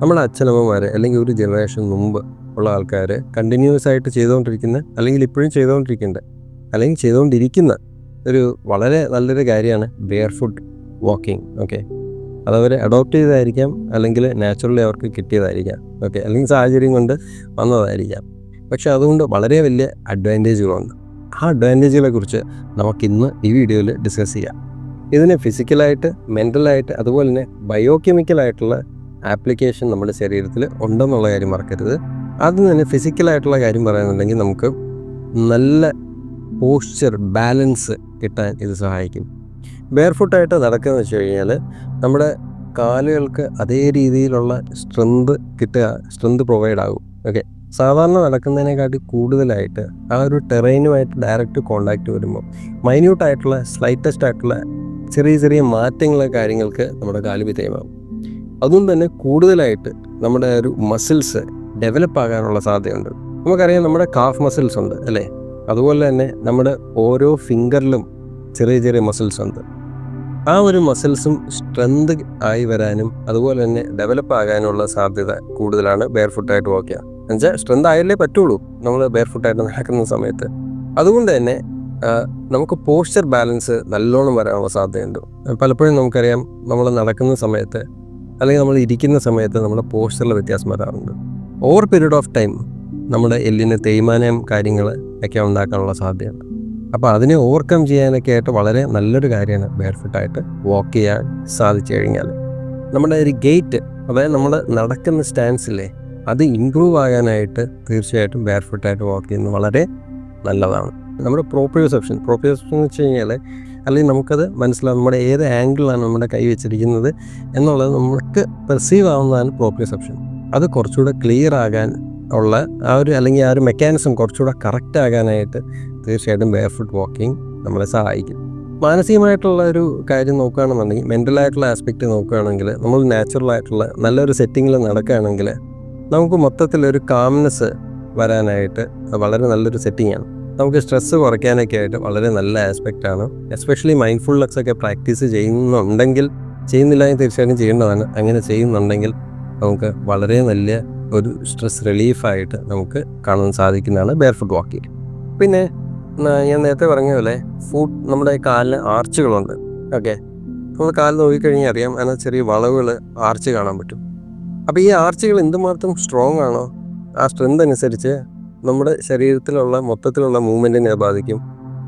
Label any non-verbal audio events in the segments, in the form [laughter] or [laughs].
നമ്മുടെ അച്ഛനമ്മമാർ അല്ലെങ്കിൽ ഒരു ജനറേഷൻ മുമ്പ് ഉള്ള ആൾക്കാർ കണ്ടിന്യൂസ് ആയിട്ട് ചെയ്തുകൊണ്ടിരിക്കുന്ന അല്ലെങ്കിൽ ഇപ്പോഴും ചെയ്തുകൊണ്ടിരിക്കേണ്ട അല്ലെങ്കിൽ ചെയ്തുകൊണ്ടിരിക്കുന്ന ഒരു വളരെ നല്ലൊരു കാര്യമാണ് ബെയർ ഫുഡ് വാക്കിംഗ് ഓക്കെ അതവർ അഡോപ്റ്റ് ചെയ്തതായിരിക്കാം അല്ലെങ്കിൽ നാച്ചുറലി അവർക്ക് കിട്ടിയതായിരിക്കാം ഓക്കെ അല്ലെങ്കിൽ സാഹചര്യം കൊണ്ട് വന്നതായിരിക്കാം. പക്ഷെ അതുകൊണ്ട് വളരെ വലിയ അഡ്വാന്റേജുകളുണ്ട് ആ അഡ്വാന്റേജുകളെ കുറിച്ച് നമുക്കിന്ന് ഈ വീഡിയോയിൽ ഡിസ്കസ് ചെയ്യാം. ഇതിനെ ഫിസിക്കലായിട്ട് മെന്റലായിട്ട് അതുപോലെ തന്നെ ബയോ കെമിക്കലായിട്ടുള്ള ആപ്ലിക്കേഷൻ നമ്മുടെ ശരീരത്തിൽ ഉണ്ടെന്നുള്ള കാര്യം മറക്കരുത്. അത് തന്നെ ഫിസിക്കലായിട്ടുള്ള കാര്യം പറയുന്നുണ്ടെങ്കിൽ നമുക്ക് നല്ല പോസ്ചർ ബാലൻസ് കിട്ടാൻ ഇത് സഹായിക്കും. ബെയർ ഫുട്ടായിട്ട് നടക്കുകയെന്ന് വെച്ച് കഴിഞ്ഞാൽ നമ്മുടെ കാലുകൾക്ക് അതേ രീതിയിലുള്ള സ്ട്രെങ്ത് കിട്ടുക സ്ട്രെങ്ത് പ്രൊവൈഡ് ആകും. ഓക്കെ സാധാരണ നടക്കുന്നതിനെക്കാട്ടി കൂടുതലായിട്ട് ആ ഒരു ടെറൈനുമായിട്ട് ഡയറക്റ്റ് കോണ്ടാക്റ്റ് വരുമ്പോൾ മൈന്യൂട്ടായിട്ടുള്ള സ്ലൈറ്റസ്റ്റ് ആയിട്ടുള്ള ചെറിയ ചെറിയ മാറ്റങ്ങൾ കാര്യങ്ങൾക്ക് നമ്മുടെ കാൽ വിധേയമാകും. അതുകൊണ്ട് തന്നെ കൂടുതലായിട്ട് നമ്മുടെ ഒരു മസിൽസ് ഡെവലപ്പ് ആകാനുള്ള സാധ്യതയുണ്ട്. നമുക്കറിയാം നമ്മുടെ കാഫ് മസിൽസ് ഉണ്ട് അല്ലേ? അതുപോലെ തന്നെ നമ്മുടെ ഓരോ ഫിംഗറിലും ചെറിയ ചെറിയ മസിൽസ് ഉണ്ട്. ആ ഒരു മസിൽസും സ്ട്രെങ്ത് ആയി വരാനും അതുപോലെ തന്നെ ഡെവലപ്പ് ആകാനുള്ള സാധ്യത കൂടുതലാണ് ബെയർ ഫുട്ടായിട്ട് വാക്ക് ചെയ്യുക. എന്നുവെച്ചാൽ സ്ട്രെങ്ത് ആയാലേ പറ്റുള്ളൂ നമ്മൾ ബെയർ ഫുട്ടായിട്ട് നടക്കുന്ന സമയത്ത്. അതുകൊണ്ട് തന്നെ നമുക്ക് പോസ്ചർ ബാലൻസ് നല്ലോണം വരാനുള്ള സാധ്യതയുണ്ട്. പലപ്പോഴും നമുക്കറിയാം നമ്മൾ നടക്കുന്ന സമയത്ത് അല്ലെങ്കിൽ നമ്മൾ ഇരിക്കുന്ന സമയത്ത് നമ്മുടെ പോസ്റ്ററിൽ വ്യത്യാസം വരാറുണ്ട്. ഓവർ പീരീഡ് ഓഫ് ടൈം നമ്മുടെ എല്ലിന് തേയ്മാനം കാര്യങ്ങൾ ഒക്കെ ഉണ്ടാക്കാനുള്ള സാധ്യത. അപ്പോൾ അതിനെ ഓവർകം ചെയ്യാനൊക്കെ ആയിട്ട് വളരെ നല്ലൊരു കാര്യമാണ് ബെയർഫുട്ടായിട്ട് വാക്ക് ചെയ്യാൻ സാധിച്ചു കഴിഞ്ഞാൽ നമ്മുടെ ഒരു ഗേറ്റ് അതായത് നമ്മൾ നടക്കുന്ന സ്റ്റാൻസില്ലേ അത് ഇമ്പ്രൂവ് ആകാനായിട്ട് തീർച്ചയായിട്ടും ബെയർഫുട്ടായിട്ട് വാക്ക് ചെയ്യുന്നത് വളരെ നല്ലതാണ്. നമ്മുടെ പ്രോപ്രിയോസെപ്ഷൻ പ്രോപ്രിയോസെപ്ഷൻ എന്ന് വെച്ച് കഴിഞ്ഞാൽ അല്ലെങ്കിൽ നമുക്കത് മനസ്സിലാവും നമ്മുടെ ഏത് ആംഗിളാണ് നമ്മുടെ കൈ വെച്ചിരിക്കുന്നത് എന്നുള്ളത് നമുക്ക് പെർസീവ് ആവുന്നതാണ് പ്രോപ്രിയോസെപ്ഷൻ അത് കുറച്ചുകൂടെ ക്ലിയർ ആകാൻ ഉള്ള ആ ഒരു അല്ലെങ്കിൽ ആ ഒരു മെക്കാനിസം കുറച്ചുകൂടെ കറക്റ്റ് ആകാനായിട്ട് തീർച്ചയായിട്ടും ബെയർ ഫുഡ് വാക്കിംഗ് നമ്മളെ സഹായിക്കും. മാനസികമായിട്ടുള്ള ഒരു കാര്യം നോക്കുകയാണെന്നുണ്ടെങ്കിൽ മെന്റലായിട്ടുള്ള ആസ്പെക്റ്റ് നോക്കുകയാണെങ്കിൽ നമ്മൾ നാച്ചുറലായിട്ടുള്ള നല്ലൊരു സെറ്റിങ്ങിൽ നടക്കുകയാണെങ്കിൽ നമുക്ക് മൊത്തത്തിലൊരു കാംനെസ് വരാനായിട്ട് വളരെ നല്ലൊരു സെറ്റിങ്ങാണ് നമുക്ക് സ്ട്രെസ്സ് കുറയ്ക്കാനൊക്കെ ആയിട്ട് വളരെ നല്ല ആസ്പെക്റ്റ് ആണ്. എസ്പെഷ്യലി മൈൻഡ്ഫുൾനെസ് ഒക്കെ പ്രാക്ടീസ് ചെയ്യുന്നുണ്ടെങ്കിൽ ചെയ്യുന്നില്ല എന്ന് തീർച്ചയായിട്ടും ചെയ്യേണ്ടതാണ്. അങ്ങനെ ചെയ്യുന്നുണ്ടെങ്കിൽ നമുക്ക് വളരെ നല്ല ഒരു സ്ട്രെസ് റിലീഫായിട്ട് നമുക്ക് കാണാൻ സാധിക്കുന്നതാണ് ബെയർ ഫുഡ് വാക്കിംഗ് പിന്നെ ഞാൻ നേരത്തെ പറഞ്ഞ പോലെ ഫുഡ് നമ്മുടെ കാലിന് ആർച്ചുകളുണ്ട് ഓക്കെ നമ്മൾ കാലിൽ നോക്കിക്കഴിഞ്ഞാൽ അറിയാം അതിന് ചെറിയ വളവുകൾ ആർച്ച് കാണാൻ പറ്റും. അപ്പോൾ ഈ ആർച്ചുകൾ എന്തുമാത്രം സ്ട്രോങ് ആണോ ആ സ്ട്രെങ്ത് അനുസരിച്ച് നമ്മുടെ ശരീരത്തിലുള്ള മൊത്തത്തിലുള്ള മൂവ്മെന്റിനെ ബാധിക്കും.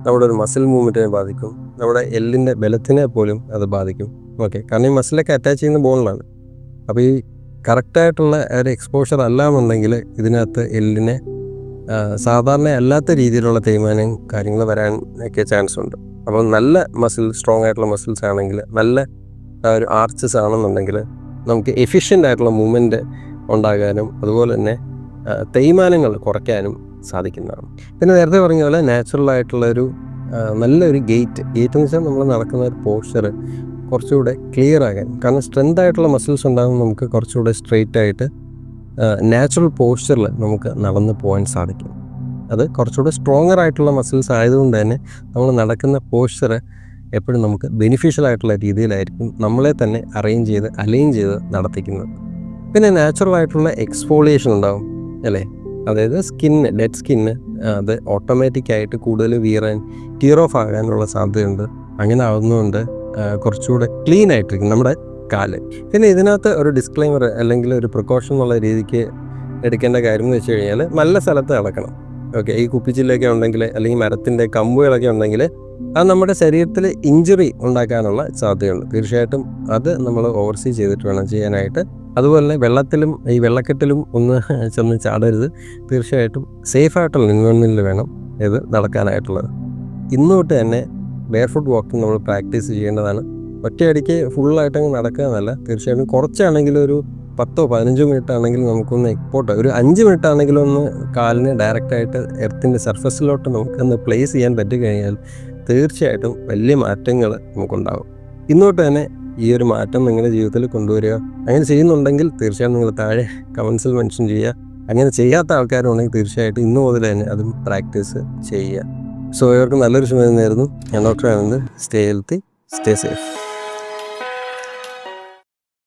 നമ്മുടെ ഒരു മസിൽ മൂവ്മെന്റിനെ ബാധിക്കും. നമ്മുടെ എല്ലിന്റെ ബലത്തിനെ പോലും അത് ബാധിക്കും. ഓക്കെ കാരണം ഈ മസിലൊക്കെ അറ്റാച്ച് ചെയ്യുന്ന ബോണിലാണ് അപ്പോൾ ഈ കറക്റ്റായിട്ടുള്ള ഒരു എക്സ്പോഷർ അല്ലാന്നുണ്ടെങ്കിൽ ഇതിനകത്ത് എല്ലിനെ സാധാരണ അല്ലാത്ത രീതിയിലുള്ള തേയ്മാനം കാര്യങ്ങൾ വരാൻ ഒക്കെ ചാൻസ് ഉണ്ട്. അപ്പോൾ നല്ല മസിൽ സ്ട്രോങ് ആയിട്ടുള്ള മസിൽസ് ആണെങ്കിൽ നല്ല ഒരു ആർച്ചസ് ആണെന്നുണ്ടെങ്കിൽ നമുക്ക് എഫിഷ്യന്റ് ആയിട്ടുള്ള മൂവ്മെന്റ് ഉണ്ടാകാനും അതുപോലെ തന്നെ തേയ്മാനങ്ങൾ കുറയ്ക്കാനും സാധിക്കുന്നതാണ്. പിന്നെ നേരത്തെ പറഞ്ഞ പോലെ ഒരു നല്ലൊരു ഗേറ്റ് ഗേറ്റ് എന്ന് വെച്ചാൽ നമ്മൾ നടക്കുന്ന ഒരു പോസ്ചർ കുറച്ചുകൂടെ ക്ലിയർ ആകാൻ. കാരണം സ്ട്രെങ്ത് ആയിട്ടുള്ള മസിൽസ് ഉണ്ടാകുമ്പോൾ നമുക്ക് കുറച്ചുകൂടെ സ്ട്രെയിറ്റ് ആയിട്ട് നാച്ചുറൽ പോസ്ചറിൽ നമുക്ക് നടന്നു പോകാൻ സാധിക്കും. അത് കുറച്ചുകൂടെ സ്ട്രോങ്ങർ ആയിട്ടുള്ള മസിൽസ് ആയതുകൊണ്ട് തന്നെ നമ്മൾ നടക്കുന്ന പോസ്ചർ എപ്പോഴും നമുക്ക് ബെനിഫിഷ്യൽ ആയിട്ടുള്ള രീതിയിലായിരിക്കും നമ്മളെ തന്നെ അറേഞ്ച് ചെയ്ത് അലൈൻ ചെയ്ത് നടത്തിക്കുന്നത്. പിന്നെ നാച്ചുറൽ ആയിട്ടുള്ള എക്സ്ഫോളിയേഷൻ ഉണ്ടാവും. അല്ലേ? അതായത് സ്കിന്ന് ഡെഡ് സ്കിന്ന് അത് ഓട്ടോമാറ്റിക്കായിട്ട് കൂടുതൽ വീറാൻ ടീർ ഓഫ് ആകാനുള്ള സാധ്യതയുണ്ട്. അങ്ങനെ ആവുന്നതുകൊണ്ട് കുറച്ചുകൂടെ ക്ലീൻ ആയിട്ടിരിക്കും നമ്മുടെ കാൽ. പിന്നെ ഇതിനകത്ത് ഒരു ഡിസ്ക്ലൈമർ അല്ലെങ്കിൽ ഒരു പ്രിക്കോഷൻ എന്നുള്ള രീതിക്ക് എടുക്കേണ്ട കാര്യം എന്ന് വെച്ച് കഴിഞ്ഞാൽ നല്ല സ്ഥലത്ത് നടക്കണം ഓക്കെ ഈ കുപ്പിച്ചില്ലൊക്കെ ഉണ്ടെങ്കിൽ അല്ലെങ്കിൽ മരത്തിന്റെ കമ്പുകളൊക്കെ ഉണ്ടെങ്കിൽ അത് നമ്മുടെ ശരീരത്തിൽ ഇഞ്ചുറി ഉണ്ടാക്കാനുള്ള സാധ്യതയുണ്ട്. തീർച്ചയായിട്ടും അത് നമ്മൾ ഓവർസീ ചെയ്തിട്ട് വേണം ചെയ്യാനായിട്ട്. അതുപോലെ തന്നെ വെള്ളത്തിലും ഈ വെള്ളക്കെട്ടിലും ഒന്ന് [laughs] ചെന്ന് ചാടരുത്. തീർച്ചയായിട്ടും സേഫായിട്ടുള്ള എൻവയോൺമെന്റിൽ വേണം ഇത് നടക്കാനായിട്ടുള്ളത്. ഇന്ന് തൊട്ട് തന്നെ ബെയർ ഫുഡ് വാക്കിംഗ് നമ്മൾ പ്രാക്ടീസ് ചെയ്യേണ്ടതാണ്. ഒറ്റയടിക്ക് ഫുള്ളായിട്ട് അങ്ങ് നടക്കുക എന്നല്ല. തീർച്ചയായിട്ടും കുറച്ചാണെങ്കിലും ഒരു പത്തോ പതിനഞ്ചോ മിനിറ്റ് ആണെങ്കിലും നമുക്കൊന്ന് എക്സ്പോർട്ട് ഒരു അഞ്ച് മിനിറ്റ് ആണെങ്കിലും ഒന്ന് കാലിന് ഡയറക്റ്റായിട്ട് എർത്തിന്റെ സർഫസിലോട്ട് നമുക്കൊന്ന് പ്ലേസ് ചെയ്യാൻ പറ്റിക്കഴിഞ്ഞാൽ തീർച്ചയായിട്ടും വലിയ മാറ്റങ്ങൾ നമുക്കുണ്ടാകും. ഇന്നോട്ട് തന്നെ ഈ ഒരു മാറ്റം നിങ്ങളുടെ ജീവിതത്തിൽ കൊണ്ടുവരിക. അങ്ങനെ ചെയ്യുന്നുണ്ടെങ്കിൽ തീർച്ചയായും നിങ്ങൾ താഴെ കമൻസിൽ മെൻഷൻ ചെയ്യുക. അങ്ങനെ ചെയ്യാത്ത ആൾക്കാരുണ്ടെങ്കിൽ തീർച്ചയായിട്ടും ഇന്ന് മുതൽ തന്നെ അതും പ്രാക്ടീസ് ചെയ്യുക. സോ ഇവർക്ക് നല്ലൊരു സമയം നേരുന്നു ഞാൻ doctor Anand. Stay healthy stay safe